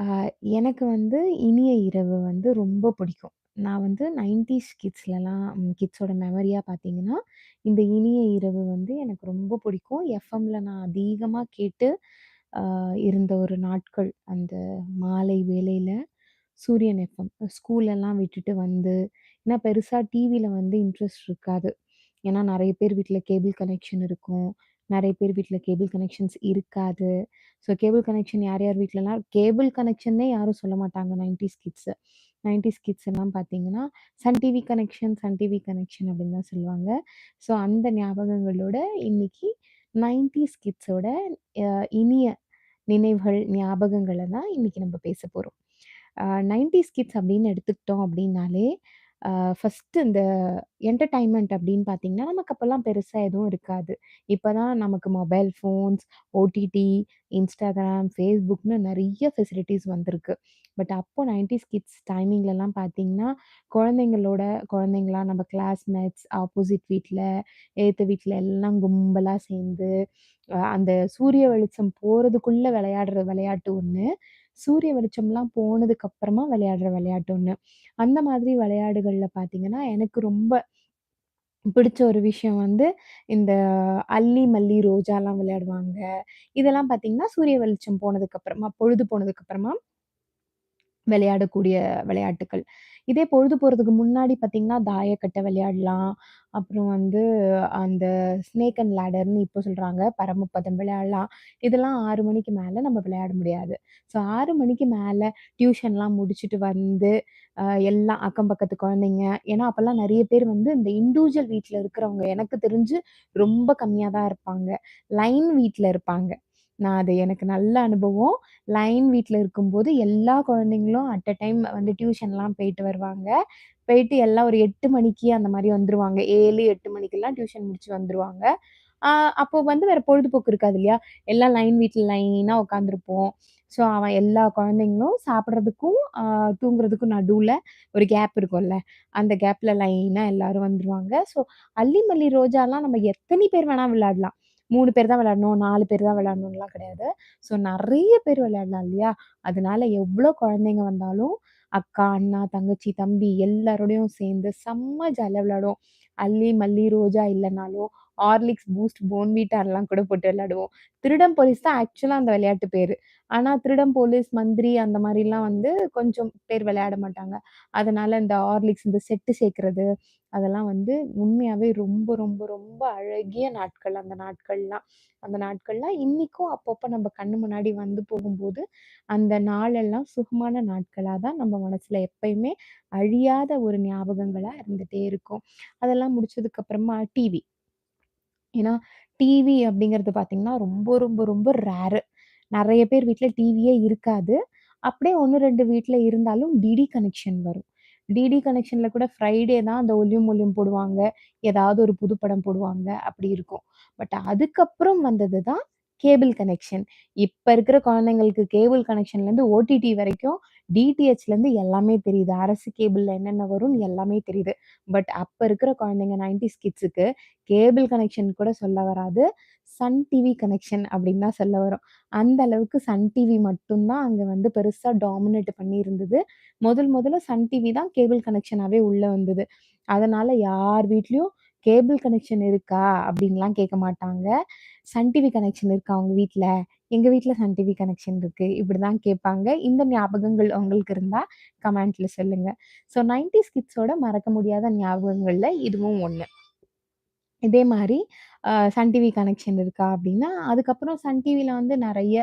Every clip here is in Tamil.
ஆ எனக்கு வந்து இனிய இரவு வந்து ரொம்ப பிடிக்கும். நான் வந்து 90ஸ் கிட்ஸ்லலாம் கிட்ஸோட மெமரியா பார்த்தீங்கன்னா, இந்த இனிய இரவு வந்து எனக்கு ரொம்ப பிடிக்கும். எஃப்எம்ல நான் அதிகமா கேட்டு இருந்த ஒரு நாட்கள். அந்த மாலை வேளையில சூரியன் எஃப்எம். ஸ்கூலெல்லாம் விட்டுட்டு வந்து ஏன்னா பெருசா டிவில வந்து இன்ட்ரெஸ்ட் இருக்காது. ஏன்னா நெறைய பேர் வீட்ல கேபிள் கனெக்ஷன் இருக்கும். நிறைய பேர் வீட்ல கேபிள் கனெக்ஷன்ஸ் இருக்காது. ஸோ கேபிள் கனெக்ஷன் யார் யார் வீட்லலாம் கேபிள் கனெக்ஷன்னே யாரும் சொல்ல மாட்டாங்க 90ஸ் கிட்ஸு. 90ஸ் கிட்ஸ் எல்லாம் பார்த்தீங்கன்னா, Sun TV connection, Sun TV connection அப்படின்னு தான் சொல்லுவாங்க. ஸோ அந்த ஞாபகங்களோட இன்னைக்கு 90ஸ் கிட்ஸோட அ இனிய நினைவுகள், ஞாபகங்கள தான் இன்னைக்கு நம்ம பேச போகிறோம் அ 90ஸ் கிட்ஸ் அப்படின்னு எடுத்துக்கிட்டோம் அப்படின்னாலே, ஃபஸ்ட்டு ஃபர்ஸ்ட்டு இந்த என்டர்டெயின்மென்ட் அப்படின்னு பார்த்தீங்கன்னா, நமக்கு அப்போல்லாம் பெருசா எதுவும் இருக்காது. இப்போ தான் நமக்கு மொபைல் ஃபோன்ஸ், ஓடிடி, Instagram, Facebookன்னு நெறைய ஃபெசிலிட்டீஸ் வந்திருக்கு. பட் அப்போ 90ஸ் கிட்ஸ் டைமிங்லலாம் பார்த்தீங்கன்னா, குழந்தைங்களோட குழந்தைங்களா நம்ம கிளாஸ்மேட்ஸ், ஆப்போசிட் வீட்ல, எதித்த வீட்ல எல்லாம் கும்பலா சேர்ந்து, அ அந்த சூரிய வெளிச்சம் போறதுக்குள்ள விளையாடுற விளையாட்டு ஒண்ணு. சூரிய வெளிச்சம்லாம் போனதுக்கு அப்புறமா விளையாடுற விளையாட்டு ஒண்ணு. அந்த மாதிரி விளையாடுகள்ல பார்த்தீங்கன்னா, எனக்கு ரொம்ப பிடிச்ச ஒரு விஷயம் வந்து, இந்த அல்லி மல்லி ரோஜாலாம் விளையாடுவாங்க. இதெல்லாம் பார்த்தீங்கன்னா, சூரிய வெளிச்சம் போனதுக்கு அப்புறமா, பொழுது போனதுக்கு அப்புறமா விளையாடக்கூடிய விளையாட்டுக்கள். இதே பொழுது போறதுக்கு முன்னாடி பார்த்தீங்கன்னா, தாயக்கட்டை விளையாடலாம். அப்புறம் வந்து அந்த ஸ்னேக் அண்ட் லேடர்ன்னு இப்போ சொல்றாங்க. பரமபதம் விளையாடலாம். இதெல்லாம் 6 மணிக்கு மேல நம்ம விளையாட முடியாது. ஸோ 6 மணிக்கு மேல டியூஷன்லாம் முடிச்சுட்டு வந்து, அ எல்லாம் அக்கம் பக்கத்து குழந்தைங்க ஏன்னா அப்பலாம் நெறைய பேர் வந்து இந்த இண்டிவிஜுவல் வீட்ல இருக்கிறவங்க எனக்கு தெரிஞ்சு ரொம்ப கம்மியா தான் இருப்பாங்க. லைன் வீட்ல இருப்பாங்க. நான் அது எனக்கு நல்ல அனுபவம். லைன் வீட்டில் இருக்கும்போது எல்லா குழந்தைங்களும் அட் அ டைம் வந்து டியூஷன்லாம் போயிட்டு வருவாங்க. போயிட்டு எல்லாம் ஒரு 8 மணிக்கு அந்த மாதிரி வந்துருவாங்க. 7, 8 மணிக்கெல்லாம் டியூஷன் முடிச்சு வந்துருவாங்க. ஆ அப்போ வந்து வேற பொழுதுபோக்கு இருக்காது இல்லையா? எல்லாம் லைன் வீட்ல லைனா உட்காந்துருப்போம். ஸோ அவன் எல்லா குழந்தைங்களும் சாப்பிட்றதுக்கும் தூங்குறதுக்கும் நடுவுல ஒரு கேப் இருக்கும்ல. அந்த கேப்ல லைனா எல்லாரும் வந்துருவாங்க. ஸோ அல்லிமல்லி ரோஜாலாம் நம்ம எத்தனை பேர் வேணா விளையாடலாம். மூணு பேர் தான் விளையாடணும், நாலு பேர் தான் விளையாடணும்லாம் கிடையாது. ஸோ நிறைய பேர் விளையாடலாம் இல்லையா? அதனால எவ்வளோ குழந்தைங்க வந்தாலும், அக்கா, அண்ணா, தங்கச்சி, தம்பி எல்லாரோடையும் சேர்ந்து செம்ம ஜாலியாக விளையாடுவோம். அல்லி, மல்லி, ரோஜா இல்லைனாலும் ஹார்லிக்ஸ், பூஸ்ட், போர்ன்விட்டாலாம் கூட போட்டு விளையாடுவோம். திருடம் போலீஸ் தான் ஆக்சுவலாக அந்த விளையாட்டு பேர் ஆனால் திருடம் போலீஸ், மந்திரி அந்த மாதிரிலாம் வந்து கொஞ்சம் பேர் விளையாட மாட்டாங்க. அதனால இந்த ஹார்லிக்ஸ் இந்த செட்டு சேர்க்கறது அதெல்லாம் வந்து உண்மையாகவே ரொம்ப, ரொம்ப, ரொம்ப அழகிய நாட்கள் அந்த நாட்கள்லாம். அந்த நாட்கள்லாம் இன்றைக்கும் அப்பப்போ நம்ம கண்ணு முன்னாடி வந்து போகும்போது, அந்த நாளெல்லாம் சுகமான நாட்களாக தான் நம்ம மனசில் எப்பயுமே அழியாத ஒரு ஞாபகங்களாக இருந்துகிட்டே இருக்கும். அதெல்லாம் முடிச்சதுக்கப்புறமா டிவி. ஏன்னா, டிவி அப்படிங்கிறது பார்த்தீங்கன்னா, ரொம்ப, ரொம்ப, ரொம்ப ரேரு. நெறைய பேர் வீட்ல டிவியே இருக்காது. அப்படியே 1, 2 வீட்ல இருந்தாலும் டிடி கனெக்ஷன் வரும். டிடி கனெக்ஷன்ல கூட ஃப்ரைடே தான் அந்த ஒளியும் ஒலியும் போடுவாங்க. ஏதாவது ஒரு புது படம் போடுவாங்க. அப்படி இருக்கும். பட் அதுக்கப்புறம் வந்தது தான் கேபிள் கனெக்ஷன். இப்போ இருக்கிற குழந்தைங்களுக்கு கேபிள் கனெக்ஷன்லேருந்து ஓடிடி வரைக்கும், டிடிஹெச்லேருந்து எல்லாமே தெரியுது. அரசு கேபிளில் என்னென்ன வரும்னு எல்லாமே தெரியுது. பட் அப்போ இருக்கிற குழந்தைங்க 90ஸ் கிட்ஸுக்கு கேபிள் கனெக்ஷன் கூட சொல்ல வராது. சன் டிவி கனெக்ஷன் அப்படின்னு தான் சொல்ல வரும். அந்த அளவுக்கு சன் டிவி மட்டும்தான் அங்கே வந்து பெருசாக டாமினேட் பண்ணியிருந்தது முதல் முதல்ல சன் டிவி தான் கேபிள் கனெக்ஷனாகவே உள்ளே வந்தது. அதனால் யார் வீட்லேயும் கேபிள் கனெக்ஷன் இருக்கா? அப்படின்லாம் கேட்க மாட்டாங்க. சன் டிவி கனெக்ஷன் இருக்கா உங்க வீட்ல? எங்க வீட்ல சன் டிவி கனெக்ஷன் இருக்கு. இப்படிதான் கேட்பாங்க. இந்த ஞாபகங்கள் உங்களுக்கு இருந்தா கமெண்ட்ல சொல்லுங்க. ஸோ 90ஸ் கிட்ஸோட மறக்க முடியாத ஞாபகங்கள்ல இதுவும் ஒண்ணு. இதே அ சன் டிவி கனெக்ஷன் இருக்கா? அப்படின்னா, அதுக்கப்புறம் சன் டிவில வந்து நெறைய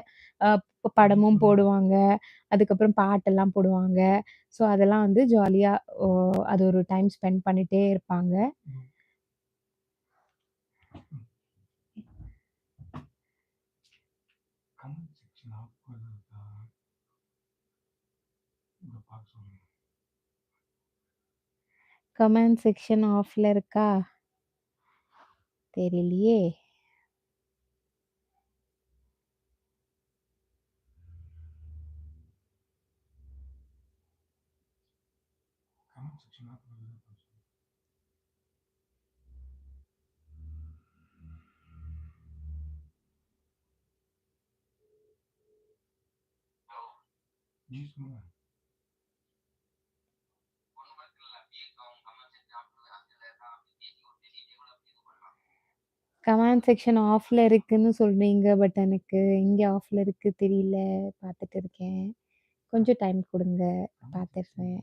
படமும் போடுவாங்க. அதுக்கப்புறம் பாட்டெல்லாம் போடுவாங்க. ஸோ அதெல்லாம் வந்து ஜாலியா ஓ அது ஒரு டைம் ஸ்பெண்ட் பண்ணிட்டே இருப்பாங்க. கமெண்ட் செக்ஷன் ஆஃப் பண்ணிருக்கா? இங்க பார்க்க சொல்லுங்க. கமெண்ட் செக்ஷன் ஆஃப்ல இருக்கா? தெரியலையே! கமெண்ட் செக்ஷன் ஆஃப்ல இருக்குன்னு சொல்றீங்க. பட் எனக்கு எங்க ஆஃப்ல இருக்கு தெரியல. பார்த்துட்டு இருக்கேன். கொஞ்சம் டைம் கொடுங்க கமெண்ட் பார்த்துடுறேன்.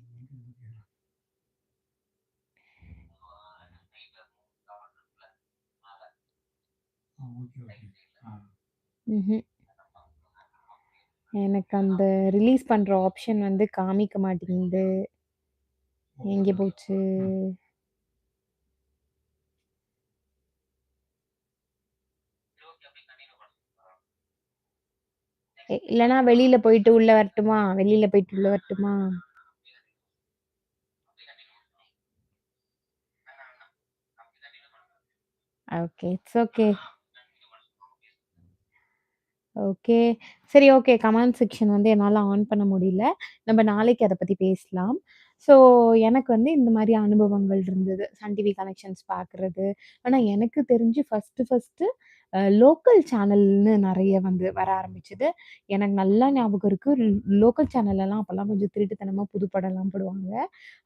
எனக்கு அந்த ரிலீஸ் பண்ற ஆப்ஷன் வந்து காமிக்க மாட்டேங்குது. எங்கே போச்சு? இல்லனா வெளியில போயிட்டு உள்ள வரட்டுமா? வெளியில போயிட்டு உள்ள வரட்டுமா? ஓகே. It's okay. ஓகே. சரி ஓகே. கமெண்ட் செக்ஷன் வந்து என்னால ஆன் பண்ண முடியல. நம்ம நாளைக்கு அத பத்தி பேசலாம். ஸோ எனக்கு வந்து இந்த மாதிரி அனுபவங்கள் இருந்தது. சன் டிவி கனெக்ஷன்ஸ் பார்க்குறது. ஆனா எனக்கு தெரிஞ்சு ஃபஸ்ட்டு ஃபஸ்ட்டு லோக்கல் சேனல்னு நிறைய வந்து வர ஆரம்பிச்சது. எனக்கு நல்லா ஞாபகம் இருக்குது லோக்கல் சேனல்லலாம் அப்போல்லாம் கொஞ்சம் திருட்டுத்தனமாக புது படம்லாம் போடுவாங்க.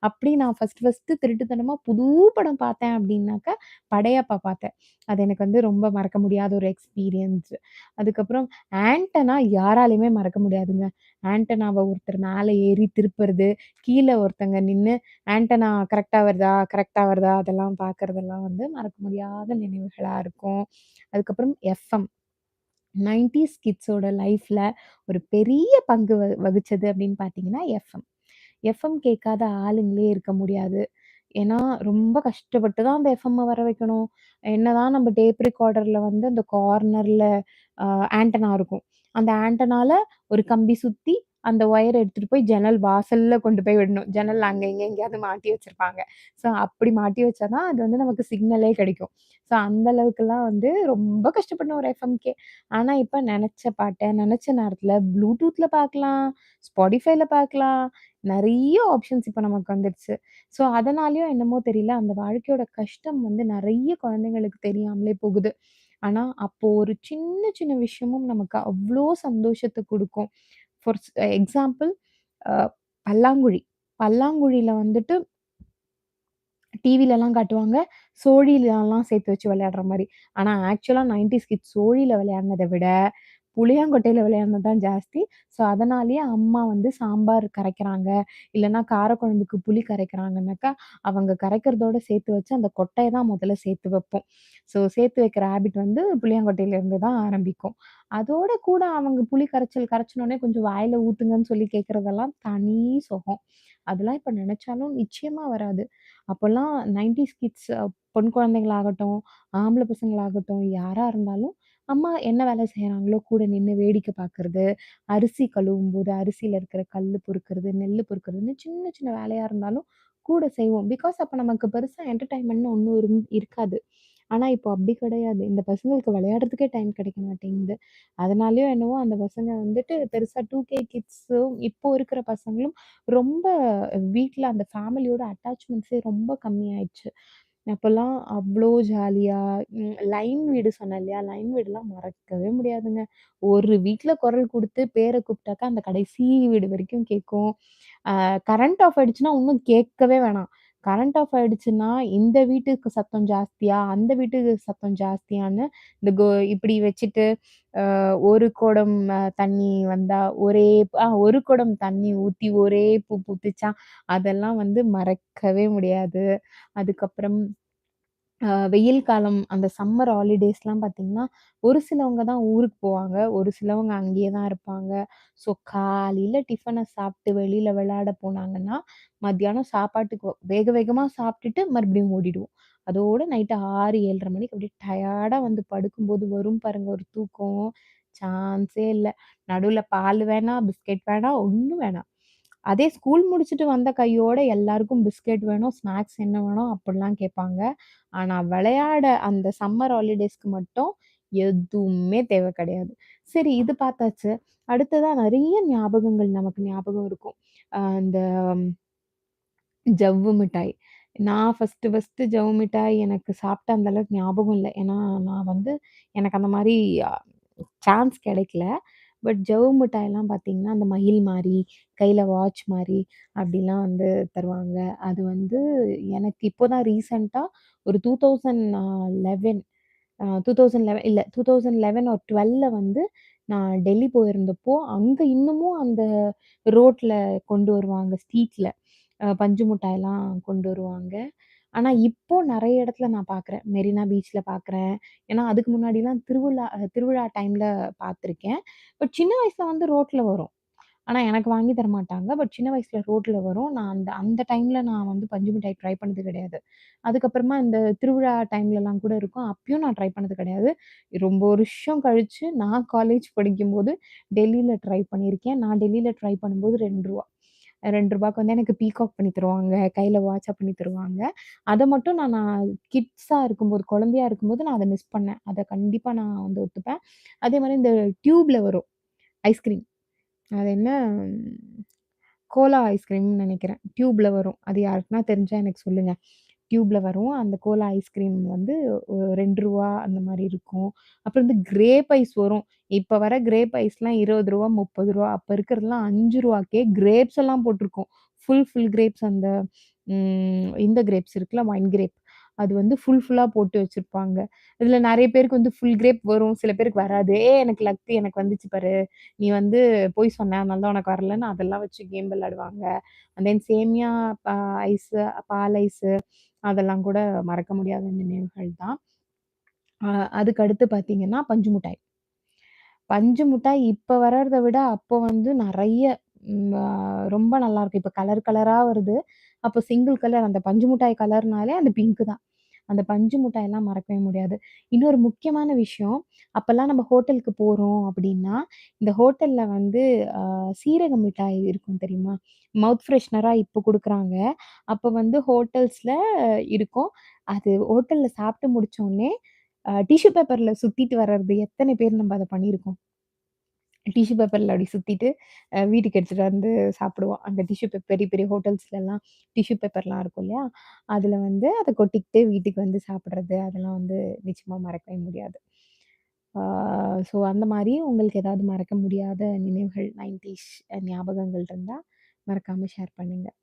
அப்படி நான் ஃபஸ்ட் ஃபஸ்ட்டு திருட்டுத்தனமாக புது படம் பார்த்தேன் அப்படின்னாக்கா, படையப்பா பார்த்தேன். அது எனக்கு வந்து ரொம்ப மறக்க முடியாத ஒரு எக்ஸ்பீரியன்ஸ். அதுக்கப்புறம் ஆண்டனா யாராலையுமே மறக்க முடியாதுங்க. ஆண்டனாவை ஒருத்தர் மேலே ஏறி திருப்புறது, கீழே ஒருத்தங்க நின்று ஆண்டனா கரெக்டாக வருதா, கரெக்டாக வருதா அதெல்லாம் பார்க்குறதெல்லாம் வந்து மறக்க முடியாத நினைவுகளாக இருக்கும். அதுக்கப்புறம் எஃப்எம். 90ஸ் கிட்ஸோட லைஃப்பில் ஒரு பெரிய பங்கு வ வகிச்சது அப்படின்னு பார்த்தீங்கன்னா, எஃப்எம். எஃப்எம் கேட்காத ஆளுங்களே இருக்க முடியாது. ஏன்னா, ரொம்ப கஷ்டப்பட்டு தான் அந்த எஃப்எம்மை வர வைக்கணும். என்னதான் நம்ம டேப் ரெக்கார்டரில் வந்து அந்த கார்னரில் ஆண்டனா இருக்கும். அந்த ஆண்டனால ஒரு கம்பி சுத்தி, அந்த ஒயரை எடுத்துட்டு போய் ஜன்னல் வாசல்ல கொண்டு போய் விடணும். ஜன்னல் அங்க இங்க எங்கேயாவது மாட்டி வச்சிருப்பாங்க. ஸோ அப்படி மாட்டி வச்சா தான் அது வந்து நமக்கு சிக்னலே கிடைக்கும். ஸோ அந்த அளவுக்குலாம் வந்து ரொம்ப கஷ்டப்பட்டோம் ஒரு எஃப்எம்கே. ஆனா இப்ப நினைச்ச பாட்டை நினைச்ச நேரத்துல ப்ளூடூத்ல பார்க்கலாம், ஸ்பாடிஃபைல பார்க்கலாம். நிறைய ஆப்ஷன்ஸ் இப்ப நமக்கு வந்துடுச்சு ஸோ அதனாலயோ என்னமோ தெரியல, அந்த வாழ்க்கையோட கஷ்டம் வந்து நிறைய குழந்தைங்களுக்கு தெரியாமலே போகுது. ஆனா, அப்போ ஒரு சின்ன சின்ன விஷயமும் நமக்கு அவ்வளோ சந்தோஷத்த குடுக்கும். ஃபார் ஸ் எக்ஸாம்பிள் அ பல்லாங்குழி. பல்லாங்குழில வந்துட்டு டிவிலலாம் காட்டுவாங்க. சோழிலலாம் சேர்த்து வச்சு விளையாடுற மாரி. ஆனா ஆக்சுவலா 90ஸ் கிட்ஸ் சோழில விளையாடுனத விட, புளியாங்கொட்டையில விளையாடுனது தான் ஜாஸ்தி. ஸோ அதனாலேயே அம்மா வந்து சாம்பார் கரைக்கிறாங்க, இல்லைன்னா காரக்குழம்புக்கு புளி கரைக்கிறாங்கன்னாக்கா, அவங்க கரைக்கிறதோட சேர்த்து வச்சு அந்த கொட்டையை தான் முதல்ல சேர்த்து வைப்போம். ஸோ சேர்த்து வைக்கிற ஹேபிட் வந்து புளியாங்கொட்டையிலேருந்து தான் ஆரம்பிக்கும். அதோட கூட அவங்க புளி கரைச்சல் கரைச்சினோடனே கொஞ்சம் வாயில ஊத்துங்கன்னு சொல்லி கேட்கறதெல்லாம் தனி சுகம். அதெல்லாம் இப்போ நினச்சாலும் நிச்சயமா வராது. அப்போல்லாம் நைன்டி கிட்ஸ் பொன் குழந்தைங்களாகட்டும், ஆம்பளை பசங்களாகட்டும், யாரா இருந்தாலும், அம்மா என்ன வேலை செய்றாங்களோ கூட நின்னு வேடிக்கை பார்க்கறது, அரிசி கழுவும்போது அரிசியில இருக்கிற கல்லு பொறுக்கிறது, நெல்லு பொறுக்கிறதுன்னு சின்ன சின்ன வேலையா இருந்தாலும் கூட செய்வோம். பிகாஸ் அப்ப நமக்கு பெருசா என்டர்டைன்மெண்ட்னு ஒண்ணும் இருந் இருக்காது. ஆனா இப்போ அப்படி கிடையாது. இந்த பசங்களுக்கு விளையாடுறதுக்கே டைம் கிடைக்க மாட்டேங்குது. அதனாலயோ என்னவோ அந்த பசங்க வந்துட்டு பெருசா 2கே கிட்ஸும் இப்போ இருக்கிற பசங்களும் ரொம்ப வீட்ல அந்த ஃபேமிலியோட அட்டாச்மெண்ட்ஸே ரொம்ப கம்மியாயிடுச்சு. அப்போல்லாம் அவ்வளோ ஜாலியா லைன் வீடு சொன்னேன் இல்லையா? லைன் வீடுலாம் மறக்கவே முடியாதுங்க. ஒரு வீட்டில் குரல் குடுத்து பேரை கூப்பிட்டாக்கா அந்த கடைசி வீடு வரைக்கும் கேட்கும். கரண்ட் ஆஃப் ஆயிடுச்சுன்னா இன்னும் கேட்கவே வேணாம். கரண்ட் ஆஃப் ஆயிடுச்சுன்னா, இந்த வீட்டுக்கு சத்தம் ஜாஸ்தியா, அந்த வீட்டுக்கு சத்தம் ஜாஸ்தியான்னு இந்த கோ இப்படி வச்சுட்டு, அ ஒரு குடம் தண்ணி வந்தா ஒரே ஆ ஒரு குடம் தண்ணி ஊத்தி ஒரே பூ பூத்துச்சா, அதெல்லாம் வந்து மறக்கவே முடியாது. அதுக்கப்புறம் அ வெயில் காலம் அந்த சம்மர் ஹாலிடேஸ்லாம் பார்த்தீங்கன்னா, ஒரு சிலவங்க தான் ஊருக்கு போவாங்க. ஒரு சிலவங்க அங்கேயே தான் இருப்பாங்க. ஸோ காலையில டிஃபன சாப்பிட்டு வெளியில விளையாட போனாங்கன்னா, மத்தியானம் சாப்பாட்டுக்கு வேக வேகமா சாப்பிட்டுட்டு மறுபடியும் ஓடிடுவோம். அதோட நைட்டு 6, 7:30 மணிக்கு அப்படியே டயர்டா வந்து படுக்கும்போது வரும் பாருங்க ஒரு தூக்கம். சான்ஸே இல்ல. நடுவுல பால் வேணாம், பிஸ்கெட் வேணாம், ஒண்ணும் வேணாம். அதே ஸ்கூல் முடிச்சுட்டு வந்த கையோட எல்லாருக்கும் பிஸ்கெட் வேணும், ஸ்நாக்ஸ் என்ன வேணும் அப்படிலாம் கேட்பாங்க. ஆனால் விளையாட அந்த சம்மர் ஹாலிடேஸ்க்கு மட்டும் எதுவுமே தேவை கிடையாது. சரி இது பார்த்தாச்சு. அடுத்ததா நிறைய ஞாபகங்கள் நமக்கு ஞாபகம் இருக்கும். அந்த இந்த ஜவ்வு மிட்டாய். நான் ஃபஸ்ட்டு ஃபஸ்ட்டு ஜவ்வு மிட்டாய் எனக்கு சாப்பிட்ட அந்த அளவுக்கு ஞாபகம் இல்லை ஏன்னா நான் வந்து எனக்கு அந்த மாதிரி சான்ஸ் கிடைக்கல. பட் ஜவு மிட்டாயெல்லாம் பார்த்தீங்கன்னா, அந்த மயில் மாதிரி கையில் வாட்ச் மாதிரி அப்படிலாம் வந்து தருவாங்க. அது வந்து எனக்கு இப்போ தான் ரீசென்ட்டா ஒரு two thousand eleven two thousand eleven இல்லை டூ தௌசண்ட் லெவன் ஒரு டுவெல்ல வந்து நான் டெல்லி போயிருந்தப்போ, அங்கே இன்னமும் அந்த ரோட்டில் கொண்டு வருவாங்க. ஸ்ட்ரீட்டில் பஞ்சு மிட்டாயெல்லாம் கொண்டு வருவாங்க. ஆனா, இப்போ நிறைய இடத்துல நான் பார்க்குறேன். மெரினா பீச்ல பார்க்குறேன். ஏன்னா, அதுக்கு முன்னாடிலாம் திருவிழா திருவிழா டைம்ல பார்த்துருக்கேன். பட் சின்ன வயசுல வந்து ரோட்ல வரும். ஆனா, எனக்கு வாங்கி தரமாட்டாங்க. பட் சின்ன வயசுல ரோட்ல வரும். நான் அந்த அந்த டைம்ல நான் வந்து பஞ்சு மிட்டாய் ட்ரை பண்ணது கிடையாது. அதுக்கப்புறமா இந்த திருவிழா டைம்லலாம் கூட இருக்கும். அப்பயும் நான் ட்ரை பண்ணது கிடையாது. ரொம்ப வருஷம் கழிச்சு நான் காலேஜ் படிக்கும்போது டெல்லியில ட்ரை பண்ணியிருக்கேன். நான் டெல்லியில ட்ரை பண்ணும்போது ரெண்டு ரூபா ரெண்டு ரூபாய்க்கு வந்து எனக்கு பீகாக் பண்ணி தருவாங்க. கையில் வாட்சாக பண்ணி தருவாங்க. அதை மட்டும் நான் நான் கிட்ஸாக இருக்கும்போது, குழந்தையா இருக்கும்போது நான் அதை மிஸ் பண்ணேன். அதை கண்டிப்பாக நான் வந்து ஒத்துப்பேன். அதே மாதிரி இந்த டியூப்பில் வரும் ஐஸ்கிரீம். அது என்ன கோலா ஐஸ்கிரீம்னு நினைக்கிறேன் டியூப்பில் வரும். அது யாருக்குன்னா தெரிஞ்சால் எனக்கு சொல்லுங்கள் டியூப்பில் வரும். அந்த கோலா ஐஸ்கிரீம் வந்து ரெண்டு ரூபா அந்த மாதிரி இருக்கும். அப்புறம் வந்து கிரேப் ஐஸ் வரும். இப்போ வர கிரேப் ஐஸ்லாம் இருபது ரூபா முப்பது ரூபா அப்போ இருக்கிறதுலாம் அஞ்சு ரூபாக்கே கிரேப்ஸ் எல்லாம் போட்டிருக்கும். ஃபுல் ஃபுல் கிரேப்ஸ் அந்த இந்த கிரேப்ஸ் இருக்குல்ல, ஒயின் கிரேப். அது வந்து ஃபுல் ஃபுல்லாக போட்டு வச்சிருப்பாங்க. இதில் நிறைய பேருக்கு வந்து ஃபுல் கிரேப் வரும். சில பேருக்கு வராது. ஏ எனக்கு லக்கு எனக்கு வந்துச்சு பாரு. நீ வந்து பொய் சொன்ன. அதனால தான் உனக்கு வரலன்னு" அதெல்லாம் வச்சு கேம் விளையாடுவாங்க. அண்ட் தென் சேமியா ஐஸு, பால் ஐஸு அதெல்லாம் கூட மறக்க முடியாத நினைவுகள் தான். அதுக்கடுத்து அதுக்கு அடுத்து பார்த்தீங்கன்னா, பஞ்சு மிட்டாய். பஞ்சு மிட்டாய் இப்போ வர்றதை விட அப்போ வந்து நிறைய ரொம்ப நல்லா இருக்கும் இப்போ கலர் கலராக வருது. அப்போ சிங்கிள் கலர் அந்த பஞ்சு மிட்டாய் கலர்னாலே அந்த பிங்க் தான். அந்த பஞ்சு மிட்டாயெல்லாம் மறக்கவே முடியாது. இன்னொரு முக்கியமான விஷயம், அப்போல்லாம் நம்ம ஹோட்டலுக்கு போகிறோம் அப்படின்னா, இந்த ஹோட்டலில் வந்து அ சீரக மிட்டாய் இருக்கும் தெரியுமா? மவுத் ஃப்ரெஷ்னராக இப்போ கொடுக்குறாங்க அப்போ வந்து ஹோட்டல்ஸில் இருக்கும். அது ஹோட்டலில் சாப்பிட்டு முடிச்சோனே, டிஷ்யூ பேப்பரில் சுத்திட்டு வர்றது எத்தனை பேர் நம்ம அதை பண்ணியிருக்கோம்? டிஷ்யூ பேப்பரில் அப்படி சுற்றிட்டு வீட்டுக்கு எடுத்துகிட்டு வந்து சாப்பிடுவோம். அந்த டிஷ்யூ பேப்பர் பெரிய பெரிய ஹோட்டல்ஸ்லலாம் டிஷ்யூ பேப்பர்லாம் இருக்கும் இல்லையா? அதில் வந்து அதை கொட்டிக்கிட்டு வீட்டுக்கு வந்து சாப்பிட்றது அதெல்லாம் வந்து நிச்சயமாக மறக்கவே முடியாது. ஸோ அந்த மாதிரி உங்களுக்கு ஏதாவது மறக்க முடியாத நினைவுகள் 90ஸ் ஞாபகங்கள் இருந்தால் மறக்காமல் ஷேர் பண்ணுங்கள்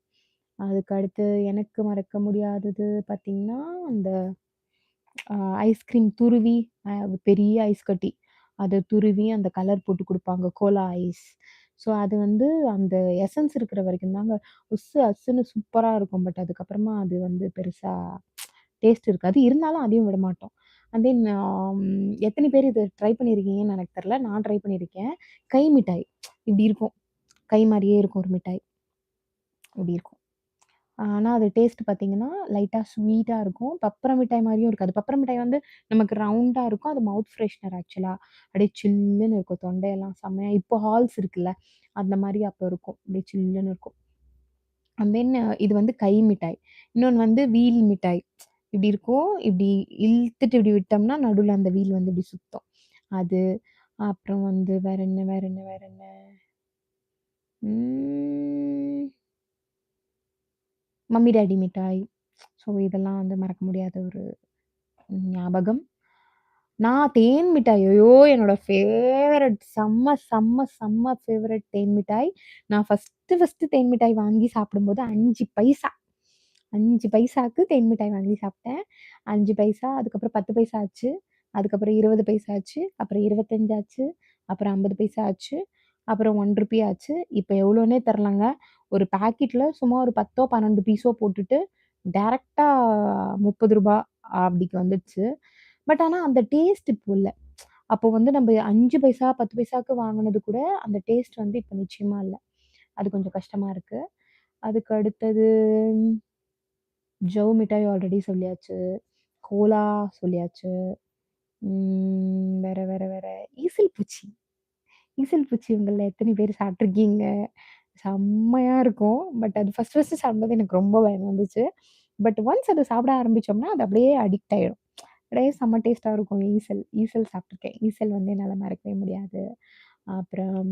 அதுக்கு அடுத்து எனக்கு மறக்க முடியாதது பார்த்திங்கன்னா அந்த ஐஸ்கிரீம் துருவி பெரிய ஐஸ் கட்டி. அதை துருவி அந்த கலர் போட்டு கொடுப்பாங்க கோலா ஐஸ். ஸோ அது வந்து அந்த எசன்ஸ் இருக்கிற வரைக்கும் தாங்க உஸ்ஸு அஸ்ஸுன்னு சூப்பராக இருக்கும். பட் அதுக்கப்புறமா அது வந்து பெருசாக டேஸ்ட் இருக்காது. இருந்தாலும் அதையும் விட மாட்டோம் அண்ட் தென் எத்தனை பேர் இதை ட்ரை பண்ணியிருக்கீங்கன்னு எனக்கு தெரில நான் ட்ரை பண்ணியிருக்கேன். கை மிட்டாய். இப்படி இருக்கும். கை மாதிரியே இருக்கும் ஒரு மிட்டாய். இப்படி இருக்கும். ஆனா, அது டேஸ்ட் பார்த்தீங்கன்னா, லைட்டா ஸ்வீட்டா இருக்கும். பப்பரம் மிட்டாய் மாரியும் இருக்காது. பப்பர மிட்டாய் வந்து நமக்கு ரவுண்டா இருக்கும். அது மவுத் ஃப்ரெஷ்னர் ஆக்சுவலா. அப்படியே சில்லுன்னு இருக்கும். தொண்டையெல்லாம் செம்மையா இப்போ ஹால்ஸ் இருக்குல்ல, அந்த மாரி அப்போ இருக்கும். அப்படியே சில்லுன்னு இருக்கும். அண்ட் தென் இது வந்து கை மிட்டாய். இன்னொன்னு வந்து வீல் மிட்டாய். இப்படி இருக்கும். இப்படி இழுத்துட்டு இப்படி விட்டோம்னா, நடுவுல அந்த வீல் வந்து இப்படி சுத்தும். அது. அப்புறம் வந்து வேற என்ன, வேற என்ன, வேற என்ன? ம். மம்மி டேடி மிட்டாய். ஸோ இதெல்லாம் வந்து மறக்க முடியாத ஒரு ஞாபகம். நான் தேன் மிட்டாய். ஐயோ! என்னோட ஃபேவரட் செம்ம, செம்ம, செம்ம ஃபேவரட் தேன் மிட்டாய். நான் ஃபஸ்ட்டு ஃபஸ்ட்டு தேன் மிட்டாய் வாங்கி சாப்பிடும்போது அஞ்சு பைசா. அஞ்சு பைசாக்கு தேன் மிட்டாய் வாங்கி சாப்பிட்டேன். அஞ்சு பைசா, அதுக்கப்புறம் 10 பைசா ஆச்சு. அதுக்கப்புறம் 20 பைசா ஆச்சு. அப்புறம் இருபத்தஞ்சாச்சு அப்புறம் 50 பைசா ஆச்சு. அப்புறம் ஒன் ருபி ஆச்சு. இப்போ எவ்வளோன்னே தரலாங்க ஒரு பேக்கெட்டில் சும்மா ஒரு 10ஓ, 12 பீஸோ போட்டுட்டு, டேரெக்டாக முப்பது ரூபா அப்படிக்கு வந்துடுச்சு. பட் ஆனால் அந்த டேஸ்ட் இப்போ இல்லை அப்போ வந்து நம்ம அஞ்சு பைசா, பத்து பைசாவுக்கு வாங்கினது கூட அந்த டேஸ்ட் வந்து இப்போ நிச்சயமாக இல்லை அது கொஞ்சம் கஷ்டமாக இருக்குது அதுக்கு அடுத்தது ஜவ் மிட்டாய் ஆல்ரெடி சொல்லியாச்சு. கோலா சொல்லியாச்சு. வேற, வேற, வேற ஈசல் பூச்சி. ஈசல் பூச்சி உங்கள்ல எத்தனை பேர் சாப்பிட்ருக்கீங்க செம்மையாக இருக்கும். பட் அது ஃபஸ்ட் ஃபஸ்ட்டு சாப்பிடும்போது எனக்கு ரொம்ப பயம் வந்துச்சு. பட் ஒன்ஸ் அதை சாப்பிட ஆரம்பித்தோம்னா அது அப்படியே அடிக்ட் ஆகிடும் அப்படியே செம்ம டேஸ்ட்டாக இருக்கும் ஈசல். ஈசல் சாப்பிட்ருக்கேன் ஈசல் வந்து என்னால் மறக்கவே முடியாது. அப்புறம்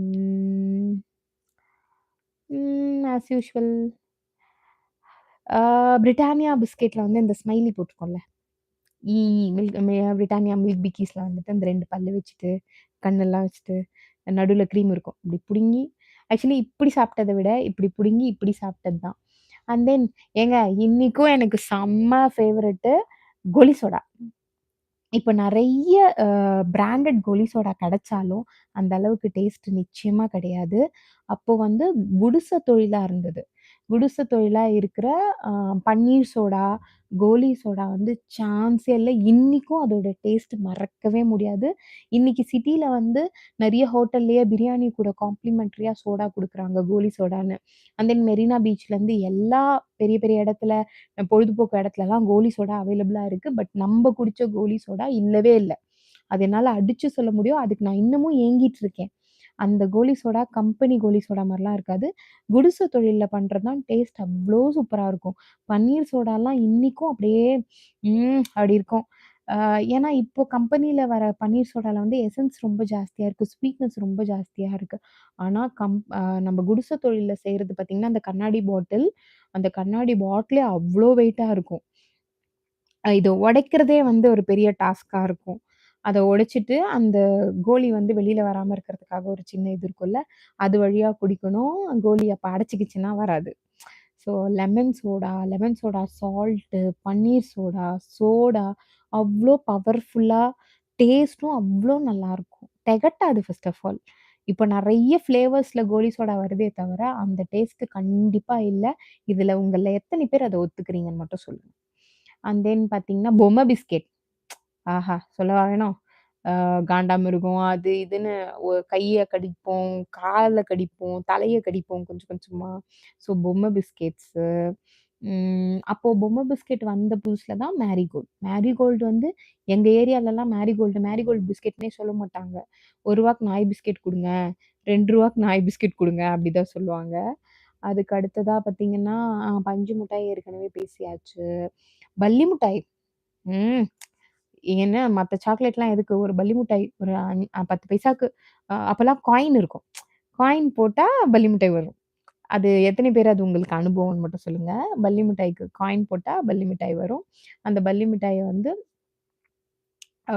ஆஸ் யூஷுவல் பிரிட்டானியா பிஸ்கெட்டில் வந்து இந்த ஸ்மைலி போட்டிருக்கும்ல. ஈ மில்க் பிரிட்டானியா மில்க் பிக்கீஸில் வந்துட்டு அந்த ரெண்டு பல்லு வச்சுட்டு, கண்ணெல்லாம் வச்சுட்டு, நடுவில் க்ரீம் இருக்கும். இப்படி பிடுங்கி ஆக்சுவலி இப்படி சாப்பிட்டதை விட, இப்படி பிடுங்கி இப்படி சாப்பிட்டது தான். அண்ட் தென் ஏங்க இன்னைக்கும் எனக்கு செம்ம ஃபேவரெட்டு கோலி சோடா. இப்போ நிறைய பிராண்டட் கோலி சோடா கிடைச்சாலும் அந்த அளவுக்கு டேஸ்ட் நிச்சயமாக கிடையாது. அப்போ வந்து குடிசை தொழிலாக இருந்தது. குடிச தொழிலா இருக்கிற பன்னீர் சோடா, கோலி சோடா வந்து சான்ஸே இல்லை இன்றைக்கும் அதோட டேஸ்ட் மறக்கவே முடியாது. இன்னைக்கு சிட்டியில் வந்து நிறைய ஹோட்டல்லையே பிரியாணி கூட காம்ப்ளிமெண்ட்ரியாக சோடா கொடுக்குறாங்க கோலி சோடான்னு. அண்ட் தென் மெரினா பீச்லேருந்து எல்லா பெரிய பெரிய இடத்துல, பொழுதுபோக்கு இடத்துலலாம் கோலி சோடா அவைலபிளா இருக்கு. பட் நம்ம குடிச்ச கோலி சோடா இல்லவே இல்லை அது என்னால் அடிச்சு சொல்ல முடியும். அதுக்கு நான் இன்னமும் ஏங்கிட்டு இருக்கேன். அந்த கோலி சோடா கம்பெனி கோலி சோடா மாதிரிலாம் இருக்காது. குடிசை தொழிலில் பண்ணுறது தான் டேஸ்ட் அவ்வளோ சூப்பராக இருக்கும். பன்னீர் சோடாலாம் இன்றைக்கும் அப்படியே அப்படி இருக்கும். ஏன்னா இப்போ கம்பெனியில் வர பன்னீர் சோடாவில் வந்து எசன்ஸ் ரொம்ப ஜாஸ்தியாக இருக்குது ஸ்வீட்னஸ் ரொம்ப ஜாஸ்தியாக இருக்குது ஆனால் கம் நம்ம குடிசை தொழிலில் செய்கிறது பார்த்தீங்கன்னா, அந்த கண்ணாடி பாட்டில், அந்த கண்ணாடி பாட்டிலே அவ்வளோ வெயிட்டாக இருக்கும். இதை உடைக்கிறதே வந்து ஒரு பெரிய டாஸ்காக இருக்கும். அதை உடைச்சிட்டு அந்த கோலி வந்து வெளியில் வராம இருக்கிறதுக்காக ஒரு சின்ன இது இருக்கும்ல, அது வழியா குடிக்கணும். கோலி அப்ப அடைச்சிக்கிச்சுன்னா வராது. So lemon soda, lemon soda salt, பன்னீர் சோடா, சோடா அவ்வளோ பவர்ஃபுல்லாக டேஸ்ட்டும் அவ்வளோ நல்லாயிருக்கும் தெகட்டாது ஃபர்ஸ்ட் ஆஃப் ஆல். இப்போ நிறைய ஃப்ளேவர்ஸில் கோலி சோடா வருதே தவிர, அந்த டேஸ்ட்டு கண்டிப்பாக இல்லை இதில் உங்களில் எத்தனை பேர் அதை ஒத்துக்கிறீங்கன்னு மட்டும் சொல்லுங்கள் அண்ட் தென் பார்த்தீங்கன்னா, பொம்மை பிஸ்கெட். ஆஹா! சொல்லவா வேணும்? அ காண்டாமிருகம் அது இதுன்னு ஒ கைய கடிப்போம், கால கடிப்போம், தலைய கடிப்போம் கொஞ்சம் கொஞ்சமா. ஸோ பொம்மை பிஸ்கெட்ஸு. ம் அப்போ பொம்மை பிஸ்கெட் வந்த புதுசுல தான் மேரிகோல்ட். மேரிகோல்டு வந்து எங்க ஏரியாலலாம் மேரிகோல்டு, மேரிகோல்டு பிஸ்கெட்னே சொல்ல மாட்டாங்க. ரூ. 1க்கு நாய் பிஸ்கெட் குடுங்க, ரூ. 2க்கு நாய் பிஸ்கெட் குடுங்க அப்படிதான் சொல்லுவாங்க. அதுக்கு அடுத்ததா பார்த்தீங்கன்னா, அ பஞ்சு மிட்டாய் ஏற்கனவே பேசியாச்சு. பல்லி மிட்டாய். ம். ஏன்னா மத்த சாக்லேட்லாம் எதுக்கு? ஒரு பல்லி மிட்டாய் ஒரு அஞ் 10 பைசாக்கு அ அப்பலாம் காயின் இருக்கும். காயின் போட்டா பல்லி மிட்டாய் வரும். அது எத்தனை பேர் அது உங்களுக்கு அனுபவம்னு மட்டும் சொல்லுங்க. பல்லி மிட்டாய்க்கு காயின் போட்டா பல்லி மிட்டாய் வரும். அந்த பல்லி மிட்டாய வந்து ஆ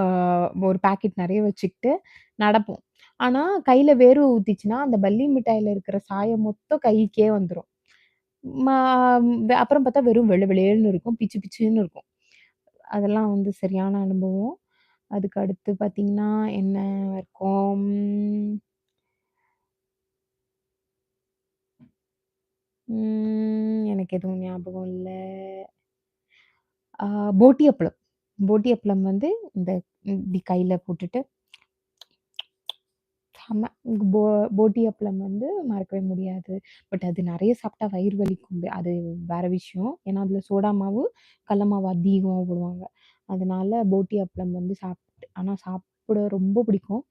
ஒரு பாக்கெட் நெறைய வச்சுக்கிட்டு நடப்போம். ஆனா, கையில வேர்வை ஊத்திச்சுன்னா, அந்த பல்லி மிட்டாய்ல இருக்கிற சாயம் மொத்தம் கைக்கே வந்துரும். மா அப்புறம் பார்த்தா வெறும் வெள்ள வெளேர்ன்னு இருக்கும். பிச்சு பிச்சுன்னு இருக்கும். அதெல்லாம் வந்து சரியான அனுபவம். அதுக்கு அடுத்து பார்த்தீங்கன்னா, என்ன இருக்கும்? ம் எனக்கு எதுவும் ஞாபகம் இல்ல. ஆ போட்டி அப்பளம். போட்டி அப்பளம் வந்து இந்த இப்டி கையில போட்டுட்டு செம்ம. போ போட்டி அப்பளம் வந்து மறக்கவே முடியாது. பட் அது நெறைய சாப்பிட்டா வயிறு வலிக்கும். அது வேற விஷயம். ஏன்னா, அதில சோடா மாவு, கடல மாவு அதிகமா போடுவாங்க. அதனால போட்டி அப்பளம் வந்து சாப்ட்டு ஆனா சாப்பிட ரொம்ப பிடிக்கும்.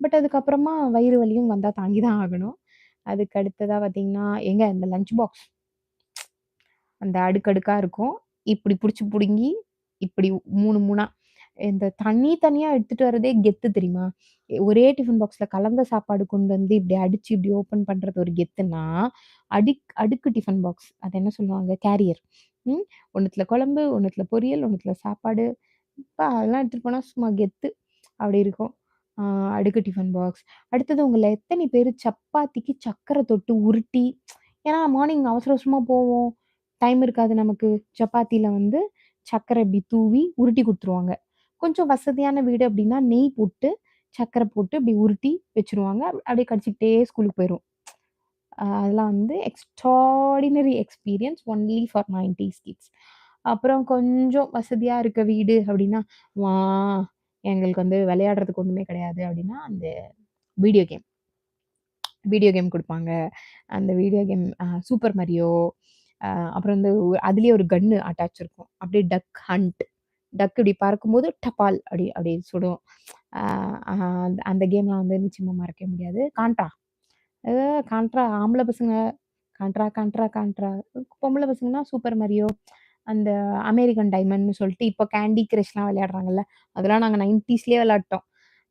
பட் அதுக்கப்புறமா வயிறு வலியும் வந்தா தாங்கி தான் ஆகணும். அதுக்கு அடுத்ததா பார்த்தீங்கன்னா, ஏங்க இந்த லஞ்ச் பாக்ஸ். அந்த அடுக்கடுக்காக இருக்கும். இப்டி புடிச்சு புடுங்கி, இப்டி 3 3ஆ இந்த தனி தனியா எடுத்துட்டு வரதே கெத்து தெரியுமா? ஒரே டிஃபன் பாக்ஸ்ல கலந்த சாப்பாடு கொண்டு வந்து இப்படி அடிச்சு இப்படி ஓப்பன் பண்றது ஒரு கெத்துன்னா, அடிக் அடுக்கு டிஃபன் பாக்ஸ். அத என்ன சொல்லுவாங்க? கேரியர். ம். ஒண்ணுத்துல குழம்பு, ஒண்ணுத்துல பொரியல், ஒண்ணுத்துல சாப்பாடு. அப்பா அதெல்லாம் எடுத்துட்டு போனா சும்மா கெத்து. அப்படி இருக்கும். ஆ அடுக்கு டிஃபன் பாக்ஸ். அடுத்தது உங்கள எத்தனை பேரு சப்பாத்திக்கு சக்கரை தொட்டு உருட்டி ஏன்னா மார்னிங் அவசர அவசரமா போவோம். டைம் இருக்காது நமக்கு. சப்பாத்தில வந்து சக்கரை இப்படி தூவி உருட்டி குடுத்துருவாங்க. கொஞ்சம் வசதியான வீடு அப்படின்னா நெய் போட்டு, சக்கரை போட்டு இப்படி உருட்டி வச்சுருவாங்க. அப்படியே கடிச்சிக்கிட்டே ஸ்கூலுக்கு போயிடும் அதெல்லாம் வந்து எக்ஸ்ட்ராடினரி எக்ஸ்பீரியன்ஸ் ஒன்லி ஃபார் 90ஸ் கிட்ஸ். அப்புறம் கொஞ்சம் வசதியாக இருக்க வீடு அப்படின்னா வா எங்களுக்கு வந்து விளையாடுறதுக்கு ஒன்றுமே கிடையாது அப்படின்னா அந்த வீடியோ கேம். வீடியோ கேம் கொடுப்பாங்க அந்த வீடியோ கேம் சூப்பர் மரியோ, அப்புறம் வந்து அதுலேயே ஒரு கன்னு அட்டாச் இருக்கும். அப்படியே டக் ஹண்ட். டக் இப்படி பறக்கும்போது டபால் அப்படி அப்படி சுடும். அந்த கேம்லாம் வந்து நிச்சயமா மறக்க முடியாது. கான்ட்ரா. காண்ட்ரா கான்ட்ரா பசங்க கான்ட்ரா, கான்ட்ரா, கான்ட்ரா. பொம்பளை பசங்கன்னா சூப்பர் மரியோ, அந்த அமெரிக்கன் டைமண்ட்னு சொல்லிட்டு இப்போ கேண்டி கிரஷ்லாம் விளையாடுறாங்கல்ல. அதெல்லாம் நாங்கள் நைன்டிஸ்லேயே விளையாட்டோம்.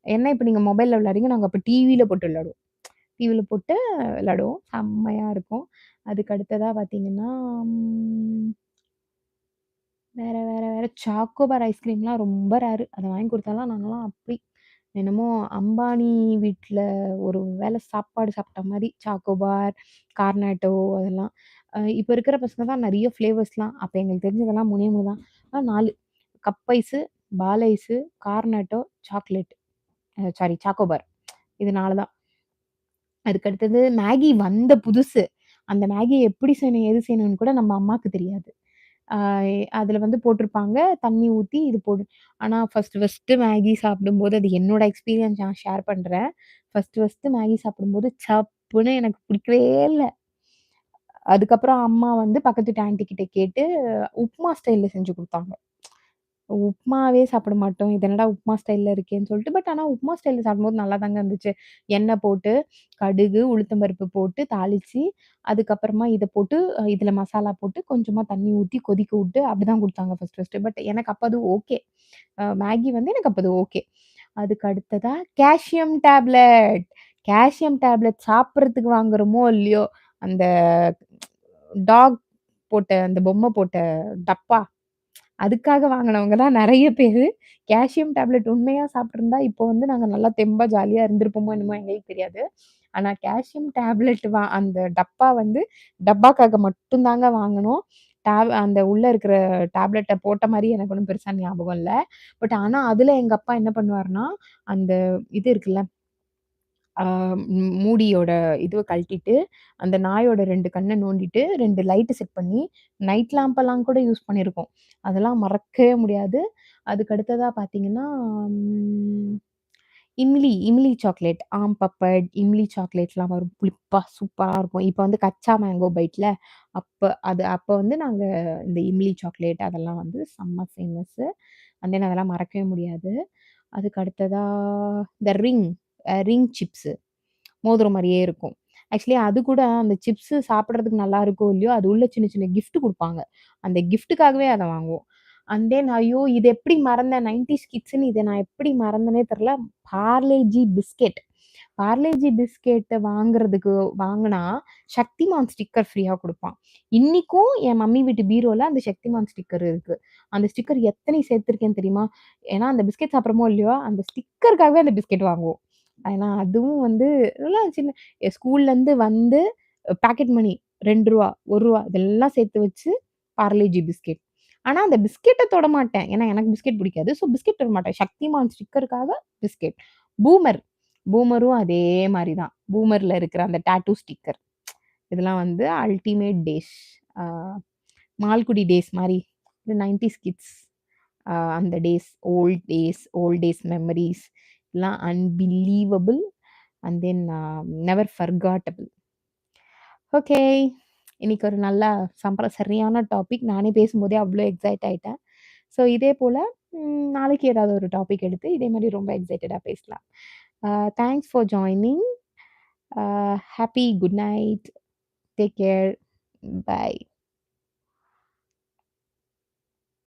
என்ன இப்போ நீங்கள் மொபைலில் விளையாடுங்க நாங்கள் அப்போ டிவியில் போட்டு விளையாடுவோம். டிவியில் போட்டு விளையாடுவோம். செம்மையாக இருக்கும். அதுக்கு அடுத்ததாக பார்த்தீங்கன்னா, வேற வேற வேற சாக்கோபார் ஐஸ்கிரீம்லாம் ரொம்ப ரேரு. அதை வாங்கி கொடுத்தாலாம் நாங்கலாம் அப்படி என்னமோ அம்பானி வீட்டில் ஒரு வேளை சாப்பாடு சாப்பிட்ட மாதிரி சாக்கோபார், கார்னேட்டோ அதெல்லாம். இப்போ இருக்கிற பசங்க தான் நிறைய ஃப்ளேவர்ஸ்லாம். அப்போ எங்களுக்கு தெரிஞ்சதெல்லாம் 3ஏ 3 தான். ஆ 4 கப் ஐஸு, பால் ice, Cornetto, chocolate. Sorry chocobar. இது 4 தான். அதுக்கு அடுத்தது மேகி வந்த புதுசு. அந்த மேகியை எப்படி செய்யணும், எது செய்யணும்னு கூட நம்ம அம்மாவுக்கு தெரியாது. அதில் வந்து போட்டிருப்பாங்க, தண்ணி ஊற்றி இது போடு ஆனால் ஃபர்ஸ்ட்டு ஃபர்ஸ்ட்டு மேகி சாப்பிடும்போது அது என்னோட எக்ஸ்பீரியன்ஸ் நான் ஷேர் பண்ணுறேன் ஃபர்ஸ்ட்டு ஃபர்ஸ்ட்டு மேகி சாப்பிடும்போது சப்புன்னு எனக்கு பிடிக்கவே இல்லை. அதுக்கப்புறம் அம்மா வந்து பக்கத்து வீட்டு கிட்ட கேட்டு உப்மா ஸ்டைலில் செஞ்சு கொடுத்தாங்க. உப்மாவே சாப்பிட மாட்டோம். இது என்னடா உப்மா ஸ்டைல்ல இருக்கேன்னு சொல்லிட்டு, பட் ஆனா உப்மா ஸ்டைல்ல சாப்பிடும்போது நல்லா தாங்க இருந்துச்சு. எண்ணெய் போட்டு, கடுகு, உளுத்தம் பருப்பு போட்டு தாளிச்சு, அதுக்கப்புறமா இத போட்டு அ மசாலா போட்டு, கொஞ்சமா தண்ணி ஊத்தி கொதிக்க விட்டு அப்படிதான் குடுத்தாங்க ஃபர்ஸ்ட் ஃபர்ஸ்ட்டு. பட் எனக்கு அப்ப அது ஓகே. அ மேகி வந்து எனக்கு அப்ப அது ஓகே. அதுக்கு அடுத்ததா கால்சியம் டேப்லெட். கால்சியம் டேப்லெட் சாப்பிடுறதுக்கு வாங்குறோமோ இல்லையோ, அந்த டாக் போட்ட அந்த பொம்மை போட்ட டப்பா. அதுக்காக வாங்கினவங்க தான் நிறைய பேர். கேல்சியம் டேப்லெட் உண்மையாக சாப்பிட்ருந்தா இப்போ வந்து நாங்கள் நல்லா தெம்பாக ஜாலியாக இருந்திருப்போமோ என்னமோ எங்களுக்கு தெரியாது. ஆனால் கேல்சியம் டேப்லெட் வா அந்த டப்பா வந்து டப்பாக்காக மட்டும்தாங்க வாங்கினோம். டேப் அந்த உள்ளே இருக்கிற டேப்லெட்டை போட்ட மாதிரி எனக்கு ஒன்றும் பெருசாக ஞாபகம் இல்லை. பட் ஆனால் அதில் எங்கள் அப்பா என்ன பண்ணுவாருன்னா, அந்த இது இருக்குல்ல ஆ மூடியோட இதுவ கழட்டிட்டு, அந்த நாயோட 2 கண்ண நோண்டிட்டு, 2 லைட் செட் பண்ணி, நைட் லேம்பெல்லாம் கூட யூஸ் பண்ணியிருக்கோம். அதெல்லாம் மறக்கவே முடியாது. அதுக்கு அடுத்ததா பார்த்தீங்கன்னா, ம் இம்லி, இம்லி சாக்லேட். ஆம் பப்பட், இம்லி சாக்லேட்லாம் வரும். புளிப்பா சூப்பரா இருக்கும். இப்ப வந்து கச்சா மேங்கோ பைட்ல, அப்ப அது அப்ப வந்து நாங்க இந்த இம்லி சாக்லேட் அதெல்லாம் வந்து செம்ம ஃபேமஸு. அண்ட் தென் அதெல்லாம் மறக்கவே முடியாது. அதுக்கு அடுத்ததா த ரிங் ரிங் சிப்ஸு. மோதிரம் மாதிரியே இருக்கும். ஆக்சுவலி அது கூட அந்த சிப்ஸு சாப்பிட்றதுக்கு நல்லா இருக்கோ இல்லையோ, அது உள்ள சின்ன சின்ன கிஃப்ட் கொடுப்பாங்க அந்த கிஃப்ட்டுக்காகவே அதை வாங்குவோம். அண்ட் தென் ஐயோ! இது எப்படி மறந்தேன் 90ஸ் கிட்ஸ்ன்னு இதை நான் எப்படி மறந்தேனே தெரில பார்லேஜி பிஸ்கெட். பார்லேஜி பிஸ்கெட்டை வாங்குறதுக்கு வாங்கினா சக்திமான் ஸ்டிக்கர் ஃப்ரீயாக கொடுப்பான் இன்றைக்கும் என் மம்மி வீட்டு பீரோவில் அந்த சக்திமான் ஸ்டிக்கர் இருக்குது அந்த ஸ்டிக்கர் எத்தனை சேர்த்துருக்கேன் தெரியுமா? ஏன்னா அந்த பிஸ்கெட் சாப்பிட்றமோ இல்லையோ, அந்த ஸ்டிக்கருக்காகவே அந்த பிஸ்கெட் வாங்குவோம். ஏன்னா அதுவும் வந்து இதெல்லாம் சின்ன எ ஸ்கூல்லேருந்து வந்து பாக்கெட் மணி ரூ. 2 ரூ. 1 இதெல்லாம் சேர்த்து வச்சு பார்லேஜி பிஸ்கெட். ஆனா அந்த பிஸ்கெட்ட தொடமாட்டேன். ஏன்னா எனக்கு பிஸ்கெட் பிடிக்காது. ஸோ பிஸ்கெட் தொடமாட்டேன். சக்திமான் ஸ்டிக்கருக்காக பிஸ்கெட். பூமர். பூமரும் அதே மாரி தான். பூமர்ல இருக்கிற அந்த டாட்டூ ஸ்டிக்கர். இதெல்லாம் வந்து அல்டிமேட் டேஸ். மால்குடி டேஸ் மாரி. 90ஸ் கிட்ஸ். அ அந்த days, old days, old days memories எல்லாம் unbelievable and then never forgettable. Okay. இன்னைக்கு ஒரு நல்ல சம்பர சரியான டாபிக். நானே பேசும்போதே அவ்வளோ எக்ஸைட் ஆயிட்டேன். ஸோ இதே போல் நாளைக்கு ஏதாவது ஒரு டாபிக் எடுத்து இதே மாதிரி ரொம்ப எக்ஸைட்டடாக பேசலாம். Thanks for joining. Happy good night. Take care. Bye.